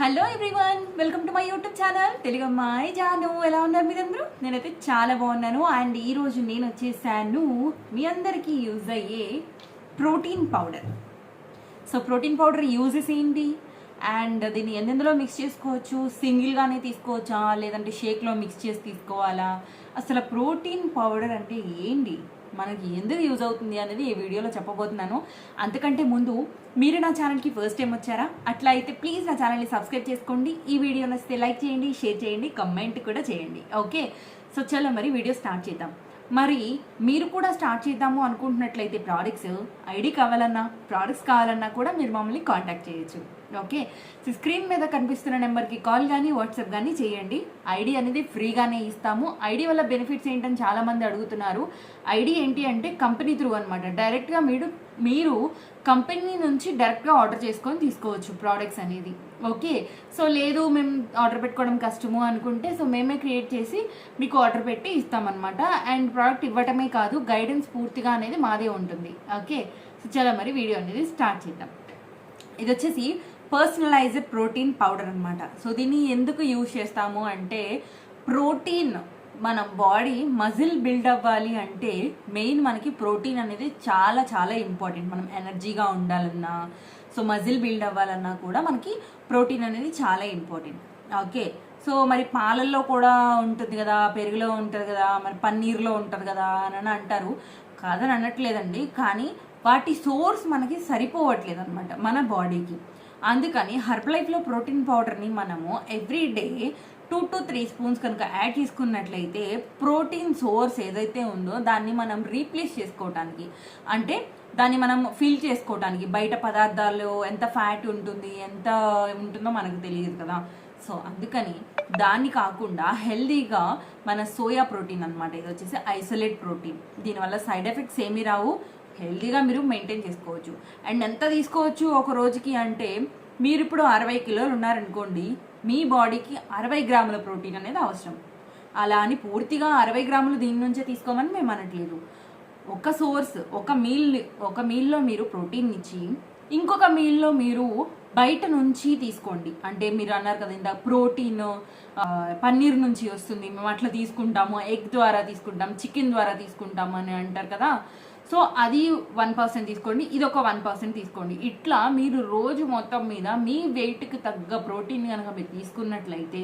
Hello everyone welcome to my YouTube channel Telugu అమ్మాయి జాను ఎలా ఉన్నారు మీరందరూ? నేనైతే చాలా బాగున్నాను. అండ్ ఈరోజు నేను వచ్చేసాను మీ అందరికీ యూజ్ అయ్యే protein powder. So protein powder uses ఏంటి? అండ్ దీన్ని ఎందెందులో మిక్స్ చేసుకోవచ్చు? సింగిల్గానే తీసుకోవచ్చా? లేదంటే షేక్లో మిక్స్ చేసి తీసుకోవాలా? అసలు ప్రోటీన్ పౌడర్ అంటే ఏంటి? మనకి ఎందుకు యూజ్ అవుతుంది అనేది ఈ వీడియోలో చెప్పబోతున్నాను. అంతకంటే ముందు మీరు నా ఛానల్కి ఫస్ట్ టైం వచ్చారా? అట్లా అయితే ప్లీజ్ నా ఛానల్ని సబ్స్క్రైబ్ చేసుకోండి. ఈ వీడియో నచ్చితే లైక్ చేయండి షేర్ చేయండి కమెంట్ కూడా చేయండి. ఓకే సో చలో మరి వీడియో స్టార్ట్ చేద్దాం. మరి మీరు కూడా స్టార్ట్ చేద్దాము అనుకుంటున్నట్లయితే ప్రోడక్ట్స్ ఐడి కావాలన్నా ప్రోడక్ట్స్ కావాలన్నా కూడా మీరు మమ్మల్ని కాంటాక్ట్ చేయొచ్చు. ఓకే. సో స్క్రీన్ మీద కనిపిస్తున్న నెంబర్కి కాల్ కానీ వాట్సాప్ కానీ చేయండి. ఐడి అనేది ఫ్రీగానే ఇస్తాము. ఐడి వల్ల బెనిఫిట్స్ ఏంటని చాలామంది అడుగుతున్నారు. ఐడి ఏంటి అంటే కంపెనీ త్రూ అనమాట డైరెక్ట్గా మీరు మీరు కంపెనీ నుంచి డైరెక్ట్గా ఆర్డర్ చేసుకొని తీసుకోవచ్చు ప్రోడక్ట్స్ అనేది. ఓకే. సో లేదు మేము ఆర్డర్ పెట్టుకోవడం కష్టము అనుకుంటే సో మేమే క్రియేట్ చేసి మీకు ఆర్డర్ పెట్టి ఇస్తామన్నమాట. అండ్ ప్రోడక్ట్ ఇవ్వటమే కాదు గైడెన్స్ పూర్తిగా అనేది మాదే ఉంటుంది. ఓకే. సో చాలా మరి వీడియో అనేది స్టార్ట్ చేద్దాం. ఇది వచ్చేసి పర్సనలైజ్డ్ ప్రోటీన్ పౌడర్ అనమాట సో దీన్ని ఎందుకు యూజ్ చేస్తాము అంటే ప్రోటీన్ మన బాడీ మజిల్ బిల్డ్ అవ్వాలి అంటే మెయిన్ మనకి ప్రోటీన్ అనేది చాలా చాలా ఇంపార్టెంట్ మనం ఎనర్జీగా ఉండాలన్నా సో మజిల్ బిల్డ్ అవ్వాలన్నా కూడా మనకి ప్రోటీన్ అనేది చాలా ఇంపార్టెంట్ ఓకే సో మరి పాలల్లో కూడా ఉంటుంది కదా పెరుగులో ఉంటుంది కదా మరి పన్నీర్లో ఉంటుంది కదా అని అంటారు. కాదని అనట్లేదండి. కానీ వాటి సోర్స్ మనకి సరిపోవట్లేదు అనమాట మన బాడీకి అందుకని హర్బ్ లైఫ్లో ప్రోటీన్ పౌడర్ని మనము every day two to three spoons కనుక యాడ్ చేసుకున్నట్లయితే ప్రోటీన్ సోర్స్ ఏదైతే ఉందో దాన్ని మనం రీప్లేస్ చేసుకోవటానికి అంటే దాన్ని మనం ఫీల్ చేసుకోవటానికి బయట పదార్థాలు ఎంత ఫ్యాట్ ఉంటుంది ఎంత ఉంటుందో మనకు తెలియదు కదా. సో అందుకని దాన్ని కాకుండా హెల్దీగా మన సోయా ప్రోటీన్ అనమాట ఇది వచ్చేసి ఐసోలేట్ ప్రోటీన్. దీనివల్ల సైడ్ ఎఫెక్ట్స్ ఏమీ రావు. హెల్దీగా మీరు మెయింటైన్ చేసుకోవచ్చు. అండ్ ఎంత తీసుకోవచ్చు ఒక రోజుకి అంటే మీరు ఇప్పుడు అరవై కిలోలు ఉన్నారనుకోండి మీ బాడీకి అరవై గ్రాముల ప్రోటీన్ అనేది అవసరం. అలా అని పూర్తిగా అరవై గ్రాములు దీని నుంచే తీసుకోమని మేము అనట్లేదు. ఒక సోర్స్ ఒక మీల్ ఒక మీల్లో మీరు ప్రోటీన్ ఇచ్చి ఇంకొక మీల్లో మీరు బయట నుంచి తీసుకోండి. అంటే మీరు అన్నారు కదా ఇంత ప్రోటీన్ పన్నీర్ నుంచి వస్తుంది. మేము అట్లా తీసుకుంటాము ఎగ్ ద్వారా తీసుకుంటాం చికెన్ ద్వారా తీసుకుంటాము అని అంటారు కదా. సో అది వన్ పర్సెంట్ తీసుకోండి ఇది ఒక వన్ పర్సెంట్ తీసుకోండి. ఇట్లా మీరు రోజు మొత్తం మీద మీ వెయిట్కి తగ్గ ప్రోటీన్ కనుక మీరు తీసుకున్నట్లయితే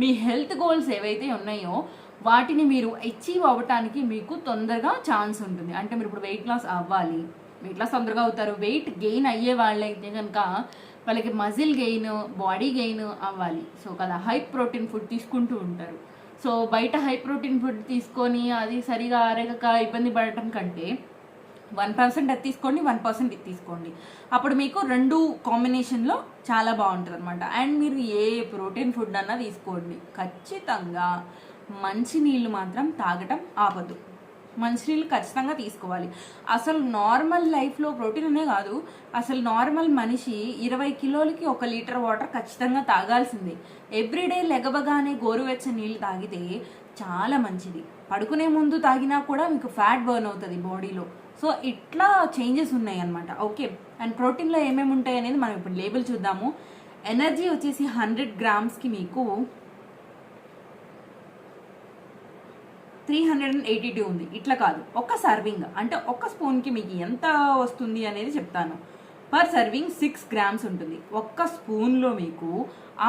మీ హెల్త్ గోల్స్ ఏవైతే ఉన్నాయో వాటిని మీరు అచీవ్ అవ్వటానికి మీకు తొందరగా ఛాన్స్ ఉంటుంది. అంటే మీరు ఇప్పుడు వెయిట్ లాస్ అవ్వాలి. వెయిట్ లాస్ తొందరగా అవుతారు. వెయిట్ గెయిన్ అయ్యే వాళ్ళైతే కనుక వాళ్ళకి మజిల్ గెయిన్ బాడీ గెయిన్ అవ్వాలి. సో కదా హై ప్రోటీన్ ఫుడ్ తీసుకుంటూ ఉంటారు. సో బయట హై ప్రోటీన్ ఫుడ్ తీసుకొని అది సరిగా అరగక ఇబ్బంది పడటం కంటే వన్ పర్సెంట్ అది తీసుకోండి వన్ పర్సెంట్ ఇది తీసుకోండి. అప్పుడు మీకు రెండు కాంబినేషన్లో చాలా బాగుంటుంది అనమాట అండ్ మీరు ఏ ప్రోటీన్ ఫుడ్ అన్నా తీసుకోండి. ఖచ్చితంగా మంచినీళ్ళు మాత్రం తాగటం ఆపదు. మంచినీళ్ళు ఖచ్చితంగా తీసుకోవాలి. అసలు నార్మల్ లైఫ్లో ప్రోటీన్ అనే కాదు. అసలు నార్మల్ మనిషి ఇరవై కిలోలకి ఒక లీటర్ వాటర్ ఖచ్చితంగా తాగాల్సిందే. ఎవ్రీడే లెగబగానే గోరువెచ్చని నీళ్ళు తాగితే చాలా మంచిది. పడుకునే ముందు తాగినా కూడా మీకు ఫ్యాట్ బర్న్ అవుతుంది బాడీలో. సో ఇట్లా చేంజెస్ ఉన్నాయి అనమాట ఓకే. అండ్ ప్రోటీన్లో ఏమేమి ఉంటాయి అనేది మనం ఇప్పుడు లేబుల్ చూద్దాము. ఎనర్జీ వచ్చేసి హండ్రెడ్ గ్రామ్స్కి మీకు three hundred and eighty two ఉంది. ఇట్లా కాదు. ఒక సర్వింగ్. అంటే ఒక స్పూన్కి మీకు ఎంత వస్తుంది అనేది చెప్తాను. పర్ సర్వింగ్ సిక్స్ గ్రామ్స్ ఉంటుంది. ఒక్క స్పూన్లో మీకు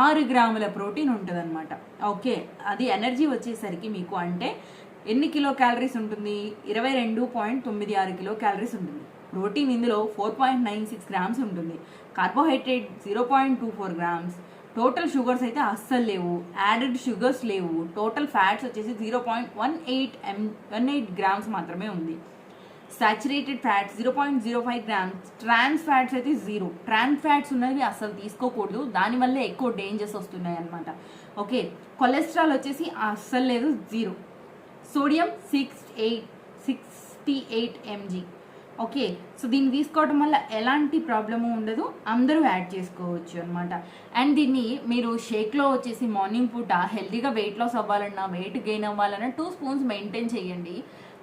ఆరు గ్రాముల ప్రోటీన్ ఉంటుంది అనమాట ఓకే. అది ఎనర్జీ వచ్చేసరికి మీకు అంటే ఎన్ని కిలో క్యాలరీస్ ఉంటుంది? ఇరవై రెండు పాయింట్ తొమ్మిది ఆరు కిలో క్యాలరీస్ ఉంటుంది. ప్రోటీన్ ఇందులో four point nine six grams ఉంటుంది. Carbohydrate zero point two four grams. Total sugars అయితే అస్సలు లేవు. యాడెడ్ షుగర్స్ లేవు. టోటల్ ఫ్యాట్స్ వచ్చేసి zero point one eight um one eight grams మాత్రమే ఉంది. Saturated fats zero point zero five grams. Trans fats అయితే zero. Trans fats ఉన్నవి అసలు తీసుకోకూడదు. దానివల్లే ఎక్కువ డేంజర్స్ వస్తున్నాయి అనమాట ఓకే. కొలెస్ట్రాల్ వచ్చేసి అస్సలు లేదు zero. Sodium six eight sixty eight mg okay so దీన్ని తీసుకోవడం వల్ల ఎలాంటి ప్రాబ్లము ఉండదు అందరూ యాడ్ చేసుకోవచ్చు అనమాట అండ్ దీన్ని మీరు షేక్లో వచ్చేసి మార్నింగ్ పూట హెల్తీగా వెయిట్ లాస్ అవ్వాలన్నా వెయిట్ గెయిన్ అవ్వాలన్నా టూ స్పూన్స్ మెయింటైన్ చేయండి.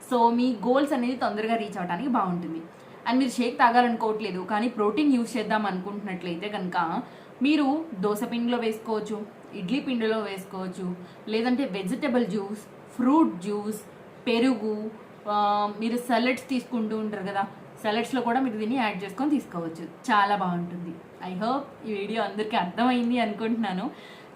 సో మీ గోల్స్ అనేది తొందరగా రీచ్ అవ్వడానికి బాగుంటుంది. అండ్ మీరు షేక్ తాగాలనుకోవట్లేదు కానీ ప్రోటీన్ యూస్ చేద్దాం అనుకుంటున్నట్లయితే కనుక మీరు దోశ పిండిలో వేసుకోవచ్చు ఇడ్లీ పిండిలో వేసుకోవచ్చు లేదంటే వెజిటబుల్ జ్యూస్ ఫ్రూట్ జ్యూస్ పెరుగు మీరు సలడ్స్ తీసుకుంటూ ఉంటారు కదా సలడ్స్లో కూడా మీరు దీన్ని యాడ్ చేసుకొని తీసుకోవచ్చు. చాలా బాగుంటుంది. ఐ హోప్ ఈ వీడియో అందరికీ అర్థమైంది అనుకుంటున్నాను.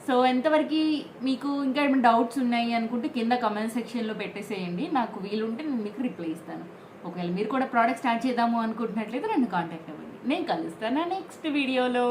సో ఎంతవరకు మీకు ఇంకా ఏమైనా డౌట్స్ ఉన్నాయి అనుకుంటే కింద కమెంట్ సెక్షన్లో పెట్టేసేయండి. నాకు వీలుంటే నేను మీకు రిప్లై ఇస్తాను. ఒకవేళ మీరు కూడా ప్రోడక్ట్ స్టార్ట్ చేద్దాము అనుకుంటున్నట్లయితే నన్ను కాంటాక్ట్ అవ్వండి. నేను కలుస్తాను నెక్స్ట్ వీడియోలో